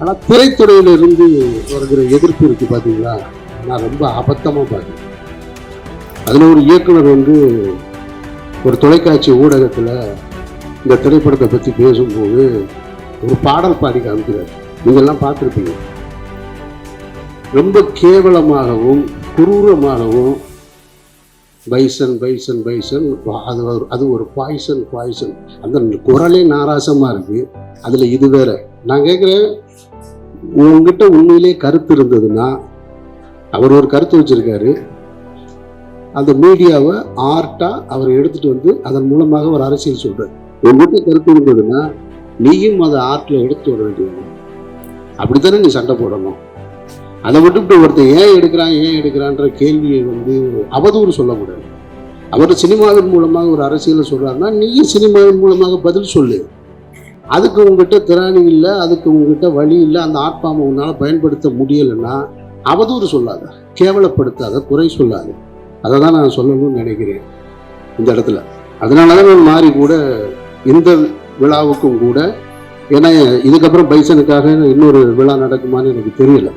ஆனால் திரைத்துறையிலிருந்து வருகிற எதிர்ப்பு இருக்குது பார்த்தீங்களா நான் ரொம்ப அபத்தமாக பார்க்குறேன் அதில் ஒரு இயக்குனர் வந்து ஒரு தொலைக்காட்சி ஊடகத்தில் இந்த திரைப்படத்தை பற்றி பேசும்போது ஒரு பாடல் பாடி காமிக்கிறார். நீங்கள்லாம் பார்த்துருப்பீங்க. ரொம்ப கேவலமாகவும் குரூரமாகவும் பைசன் பைசன் பைசன் அது ஒரு அது ஒரு பாய்சன் பாய்சன். அந்த குரலே நாராசமாக இருக்குது அதில் இது வேற. நான் கேட்குறேன் உங்ககிட்ட உண்மையிலே கருத்து இருந்ததுன்னா அவர் ஒரு கருத்து வச்சிருக்காரு. அந்த மீடியாவை ஆர்ட்டாக அவர் எடுத்துட்டு வந்து அதன் மூலமாக ஒரு அரசியல் சொல்றாரு. உங்ககிட்ட கருத்து இருந்ததுன்னா நீயும் அதை ஆர்ட்ல எடுத்து வர வேண்டியது. அப்படித்தானே நீ சண்டை போடணும்? அதை விட்டுவிட்டு ஒருத்தர் ஏன் எடுக்கிறான் ஏன் எடுக்கிறான்ற கேள்வியை வந்து அவதூறு சொல்லக்கூடாது. அவர் சினிமாவின் மூலமாக ஒரு அரசியலை சொல்றாருன்னா நீயும் சினிமாவின் மூலமாக பதில் சொல்லு. அதுக்கு உங்ககிட்ட திராணி இல்லை அதுக்கு உங்ககிட்ட வழி இல்லை அந்த ஆத்மாவை உன்னால் பயன்படுத்த முடியலைன்னா அவதூறு சொல்லாத கேவலப்படுத்தாத குறை சொல்லாத. அதை தான் நான் சொல்லணும்னு நினைக்கிறேன் இந்த இடத்துல. அதனால தான் நான் மாறி கூட இந்த விழாவுக்கும் கூட ஏன்னா இதுக்கப்புறம் பைசனுக்காக இன்னொரு விழா நடக்குமான்னு எனக்கு தெரியலை.